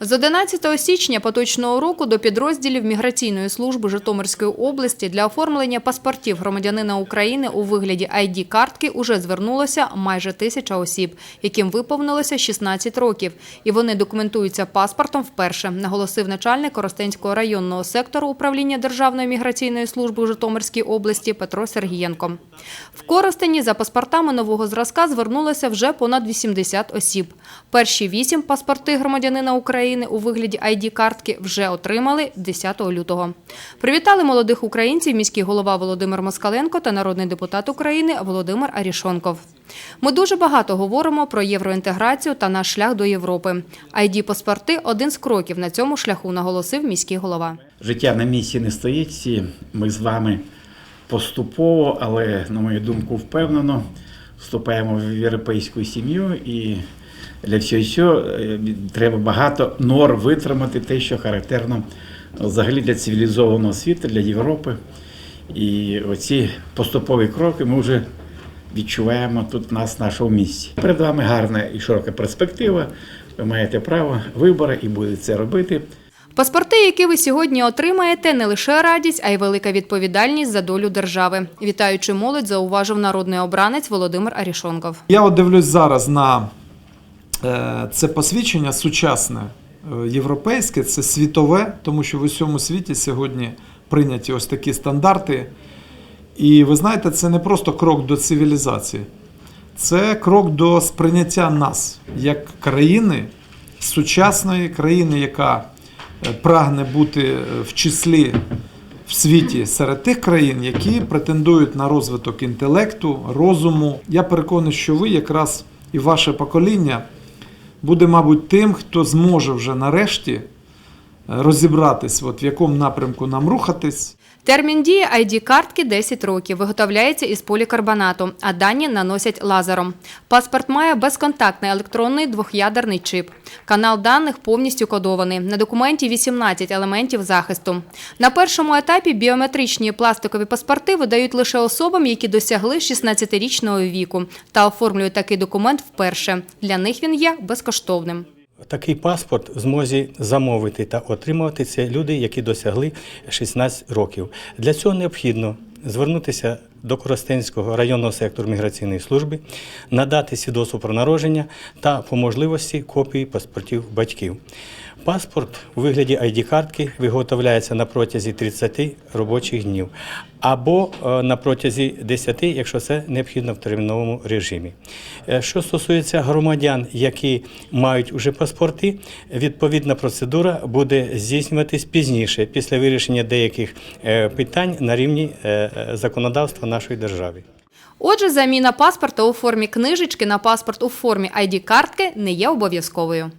З 11 січня поточного року до підрозділів Міграційної служби Житомирської області для оформлення паспортів громадянина України у вигляді ID-картки уже звернулося майже тисяча осіб, яким виповнилося 16 років, і вони документуються паспортом вперше, наголосив начальник Коростенського районного сектору управління Державної міграційної служби у Житомирській області Петро Сергієнко. В Коростені за паспортами нового зразка звернулося вже понад 80 осіб. Перші вісім паспорти громадянина України у вигляді ID-картки вже отримали 10 лютого. Привітали молодих українців міський голова Володимир Москаленко та народний депутат України Володимир Арішонков. Ми дуже багато говоримо про євроінтеграцію та наш шлях до Європи. ID-паспорти – один з кроків на цьому шляху, наголосив міський голова. Життя на місці не стоїть. Ми з вами поступово, але, на мою думку, впевнено вступаємо в європейську сім'ю і для всього цього е, треба багато нор витримати те, що характерно взагалі для цивілізованого світу, для Європи. І оці поступові кроки ми вже відчуваємо тут нас в нашому місті. Перед вами гарна і широка перспектива. Ви маєте право вибору і будете це робити. Паспорти, які ви сьогодні отримаєте, не лише радість, а й велика відповідальність за долю держави. Вітаючи молодь, зауважив народний обранець Володимир Арішонков. Я от дивлюсь зараз на це посвідчення сучасне е, європейське, це світове, тому що в усьому світі сьогодні прийняті ось такі стандарти. І ви знаєте, це не просто крок до цивілізації, це крок до сприйняття нас як країни, сучасної країни, яка е, прагне бути е, в числі в світі серед тих країн, які претендують на розвиток інтелекту, розуму. Я переконаний, що ви якраз і ваше покоління буде, мабуть, тим, хто зможе вже нарешті розібратись, от в якому напрямку нам рухатись. Термін дії ID-картки 10 років. Виготовляється із полікарбонату, а дані наносять лазером. Паспорт має безконтактний електронний двох'ядерний чип. Канал даних повністю кодований. На документі 18 елементів захисту. На першому етапі біометричні пластикові паспорти видають лише особам, які досягли 16-річного віку та оформлюють такий документ вперше. Для них він є безкоштовним. Такий паспорт змозі замовити та отримувати це люди, які досягли 16 років. Для цього необхідно звернутися до Коростенського районного сектору міграційної служби, надати свідоцтво про народження та по можливості копії паспортів батьків. Паспорт у вигляді ID-картки виготовляється на протязі 30 робочих днів або е, на протязі 10, якщо це необхідно в терміновому режимі. Е, Що стосується громадян, які мають уже паспорти, відповідна процедура буде здійснюватись пізніше, після вирішення деяких е, питань на рівні законодавства нашої держави. Отже, заміна паспорта у формі книжечки на паспорт у формі ID-картки не є обов'язковою.